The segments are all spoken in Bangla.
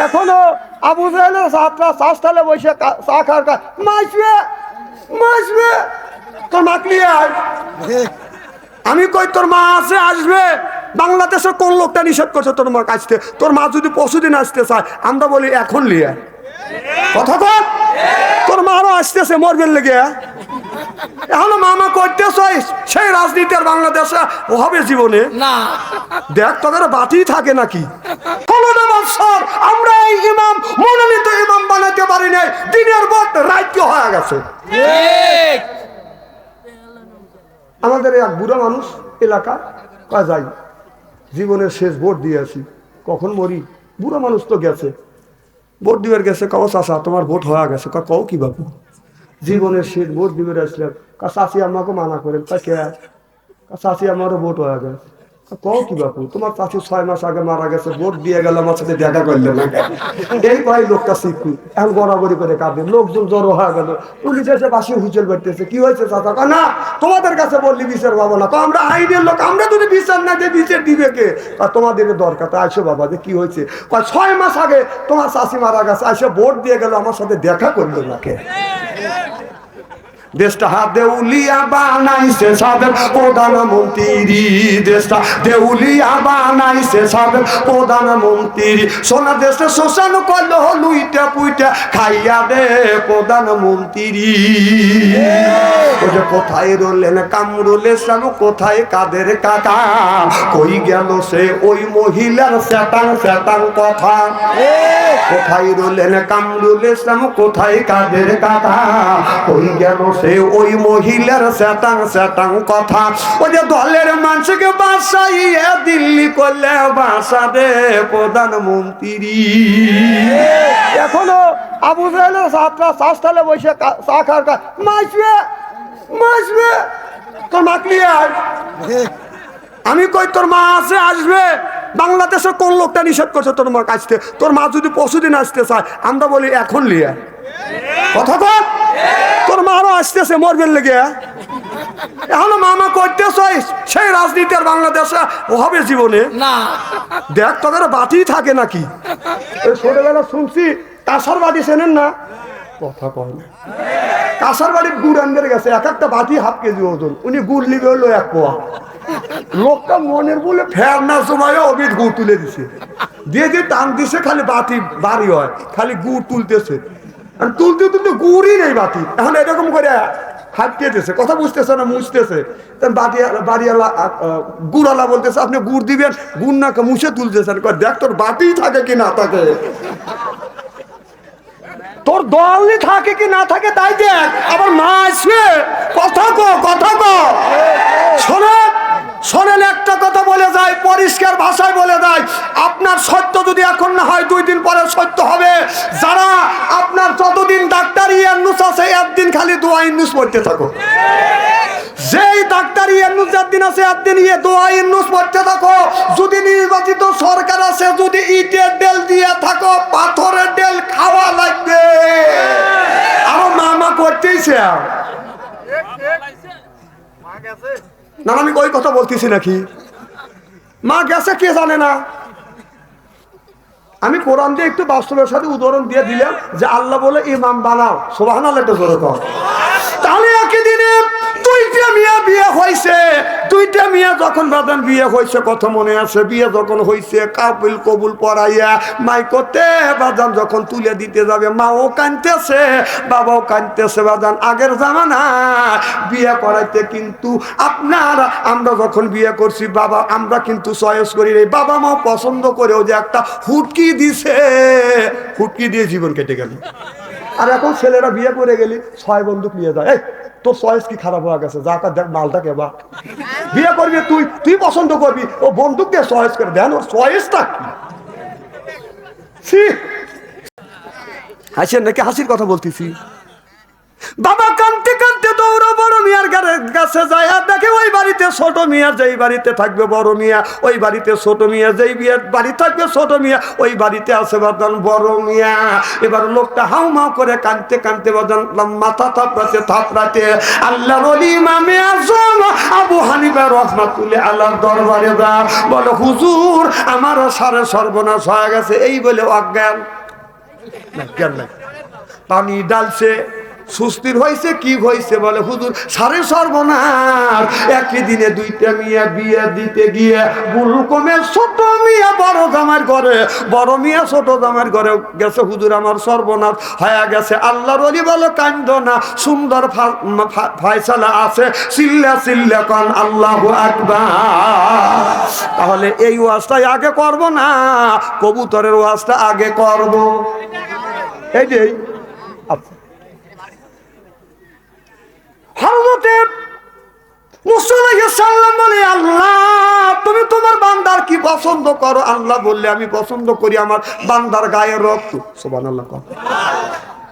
এখনও আবু জাহেলের সাতটা চাষতালে বসে চা খাওয়ার কা- মাসবে মাসবে। তোর মাকলি আয় আমি কই তোর মা আছে আসবে? বাংলাদেশের কোন লোকটা নিষেধ করছে তোর মা আসতে তোর মা যদি পশুদিন আসতে চায় আমরা বলি এখন লিয়া। কথা কর তোর মারও আসতেছে মরবেন লেগে। এখনও মামা করতে চাই সেই রাজনীতি আর বাংলাদেশে হবে জীবনে। না। দেখ তোদের বাতি থাকে নাকি? ষোলোটা বছর আমরা এই ইমাম মনোনীত ইমাম বানাতে পারি নাই। দিনের ভোট রাজ্য হয়ে গেছে। ঠিক। আমাদের এক বুড়া মানুষ এলাকা কয় যাই? জীবনের শেষ ভোট দিয়ে আসি। কখন মরি? বুড়া মানুষ তো গেছে। ভোট দিবার গেছে কও চাষা তোমার ভোট হয়ে গেছে। কও কি বাবু জীবনের শেষ ভোট দিবে আসলাম কা চাষি আমাকে মানা করেন। কে? কা চাষি আমারও ভোট হয়ে গেছে। বাবু তোমাদের কাছে বললি বিচার পাবো না। কয়, আমরা আইনের লোক আমরা যদি বিচার না দিয়ে বিচার দিবে কে? কয়, তোমাদের দরকার তো আসো বাবা যে কি হয়েছে? ছয় মাস আগে তোমার চাষি মারা গেছে আসে ভোট দিয়ে গেল আমার সাথে দেখা করল না কে? দেশটা দেউলিয়া বানাইছে সাবেক প্রধানমন্ত্রী দেশটা দেউলিয়া বানাইছে সাবেক প্রধানমন্ত্রী। সোনা দেশে শোষণ করল লুইটা পুইটা খাইয়া দে প্রধানমন্ত্রী। ওই যে কোথায় রলেন কামরুলে সানু কোথায় কাদের কাকা? কই গেল সে ওই মহিলার স্যাটাং স্যাটাং কথা? কোথায় রলেন কামরুল ইসলাম, কোথায় কাদের কাকা? কই গেল সে, ওই মহিলার স্যাটাং স্যাটাং কথা। ওই যে দলের মানুষকে বাসাইয়ে দিল্লি করলে বাসা দে প্রধানমন্ত্রী। এখনও আবু জাহেলের সাতটা চাষতালে বসে চা খাওয়ার মাসবে মাসবে। তোর মাকলি আয় আমি কই তোর মা আছে, আসবে? বাংলাদেশের কোন লোকটা নিষেধ করছে তোর মা আসতে তোর মা যদি পশুদিন আসতে চায় আমরা বলি এখন লিয়া। কথা কর তোর মারও আসতেছে মরবেন লেগে। এখনও মামা করতে চাই সেই রাজনীতি আর বাংলাদেশে হবে জীবনে। না। দেখ তোদের বাতি থাকে নাকি? ছোটবেলা শুনছি কাঁসার বাড়ি চেনেন না? কথা কয় না। কাঁসার বাড়ির গুড় আনতে গেছে এক একটা বাটি হাফ কেজি ওজন। উনি গুড় নিবে হলো এক পোয়া। লোকটা মনের বলে ফের না সময় অবিদ গুড় তুলে দিছে। দিয়ে দিয়ে টান দিছে, খালি বাটি বাড়ি হয়, খালি গুড় তুলতেছে। তুলতে তুলতে গুড়ই নেই বাটি এখন এরকম করে হাঁটতে দিতেছে কথা বুঝতেছে না, মুছতেছে। গুড়ালা বলতেছে, আপনি গুড় দিবেন, গুড় না মুছে তুলতেছেন। দেখ তোর বাটি থাকে কি না থাকে? তোর দলই থাকে কি না থাকে তাই দেখ, আবার মা আসবে। কথা কথা শোনেন, একটা কথা বলে যায়, পরিষ্কার ভাষায় বলে দেয়। আপনার সত্য যদি এখন না হয়, দুই দিন পরে সত্য হবে। যারা আপনার যতদিন ডাক্তারি এন্নুস আছে, একদিন খালি দোয়া ইন্নুস পড়তে থাকো। যেই ডাক্তারি এন্নুস একদিন আছে, একদিন ইয়ে দোয়া ইন্নুস পড়তে থাকো। যদি নির্বাচিত সরকার আছে, যদি ইটের ডেল দিয়ে থাকো, পাথরের ডেল খাওয়া লাগবে। আমার মামা করতেইছে। না আমি ওই কথা বলতেছি নাকি? মা গেছে, কে জানে না? আমি কোরআন দিয়ে একটু বাস্তবের সাথে উদাহরণ দিয়ে দিলাম যে আল্লাহ বলে, ইমাম বানাও। কর তাহলে একই দিনে দুইটা মিয়া বিয়ে হয়েছে। দুইটা মিয়া যখন বাদান বিয়ে হয়েছে, কথা মনে আছে? বিয়ে যখন হয়েছে কাবিল কবুল পড়াইয়া মাই করতে বাদান যখন তুলে দিতে যাবে, মাও কানতেছে, বাবাও কানতেছে বাদান আগের জামানা বিয়ে করাইতে কিন্তু আপনার, আমরা যখন বিয়ে করছি, বাবা, আমরা কিন্তু চয়েস করি রে বাবা মাও পছন্দ করেও যে একটা হুটকি দিছে। হুটকি দিয়ে জীবন কেটে গেল। আর এখন ছেলেরা বিয়ে করে গেলি, ছয় বন্দুক নিয়ে যায়। তোর চয়েস কি খারাপ হয়ে গেছে? যা তার দেখ, মালটা কেবা বিয়ে করবি তুই তুই পছন্দ করবি, ও বন্দুক দিয়ে চয়েস করে, দেন ওর চয়েসটা কি? ছি! নাকি হাসির কথা বলতেছি? বাবা কানতে কানতে বাড়িতে দৌড়ো বড় মিয়ার কাছে যায়। আর দেখে ওই বাড়িতে ছোট মিয়া যেই বাড়িতে থাকবে বড় মিয়া ওই বাড়িতে ছোট মিয়া যেই বিয়ের বাড়ি থাকবে ছোট মিয়া ওই বাড়িতে আছে বাদান বড় মিয়া। এবার লোকটা হাউ মাউ করে কানতে কানতে বাদান মাথা থাপড়াতে থাপড়াতে আল্লাহ ইমামে আজম আবু হানিফা রহমাতুল্লাহ আল্লাহর দরবারে যা। বলে হুজুর আমারও সারে সর্বনাশ হয়ে গেছে। এই বলে অজ্ঞান জ্ঞান নাই। পানি ডালছে। সুস্থির হয়েছে, কি হয়েছে বলে হুজুর? সারে সর্বনাশ। একই দিনে দুইটা মিয়া বিয়ে দিতে গিয়ে বুল কমে ছোট মিয়া, বড় জামার ঘরে, বড় মিয়া, ছোট জামার ঘরে গেছে হুজুর আমার সর্বনাথ হয়ে গেছে আল্লাহর অলি বলো কান্দ না। সুন্দর ফায়সালা আছে। চিল্লা চিল্লা কন, আল্লাহ তাহলে এই ওয়াজটাই আগে করব না? কবুতরের ওয়াজটা আগে করব। এই যে আল্লাহ, তুমি তোমার কি পছন্দ করো আল্লাহ বললে, আমি পছন্দ করি আমার বান্দার গায়ের রক্ত সুবহানাল্লাহ কও।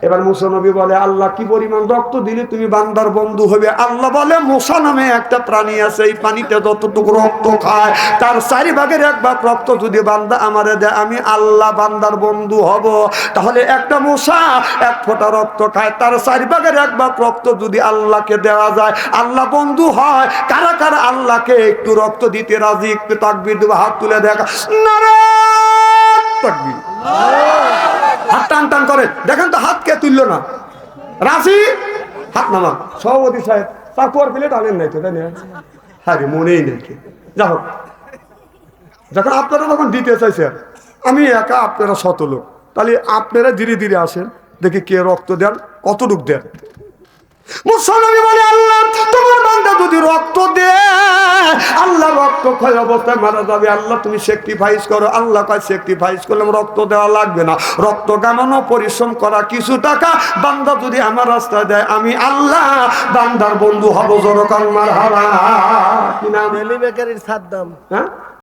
এবার মুসা নবী বলে, আল্লাহ, কি পরিমাণ রক্ত দিলে? তুমি বান্দার বন্ধু হবে আল্লাহ বলে, মুসা নামে একটা প্রাণী আছে, এই পানিতে যতটুকু রক্ত খায়, তার চারি ভাগের এক ভাগ রক্ত যদি বান্দা আমারে দেয়, আমি আল্লাহ বান্দার বন্ধু হব। তাহলে একটা মশা এক ফোঁটা রক্ত খায়, তার চারি ভাগের এক ভাগ রক্ত যদি আল্লাহকে দেওয়া যায়, আল্লাহ বন্ধু হয়, কারা কারা আল্লাহকে একটু রক্ত দিতে রাজি, একটু তাকবির দেবো, হাত তুলে দেখা। নারে তাকবির। হাত টান টান করে। দেখেন তো হাত কে তুললো না। রাশি হাত নামা সভাপতি সাহেব তাকুয়ার প্লেট আনেন নাই তো, তাই না? হ্যাঁ মনেই নেই যা হোক। যখন আপনারা যখন দিতে চাইছেন আমি একা আপনারা শত লোক। তাহলে আপনারা ধীরে ধীরে আসেন, দেখি কে রক্ত দেন, কতটুক দেন। মুসলমানি বলে আল্লাহ তোমার বান্দা যদি রক্ত দে আল্লাহ রক্ত ক্ষয় অবস্থায় মারা যাবে। আল্লাহ তুমি স্যাক্রিফাইস করো। আল্লাহ কয় স্যাক্রিফাইস করলাম রক্ত দেওয়া লাগবে না। রক্ত গামানো পরিশ্রম করা কিছু টাকা বান্দা যদি আমার রাস্তায় দেয় আমি আল্লাহ বান্দার বন্ধু হব জনকান মার হারা কি নাম? বেকারির সাদ্দাম হ্যাঁ?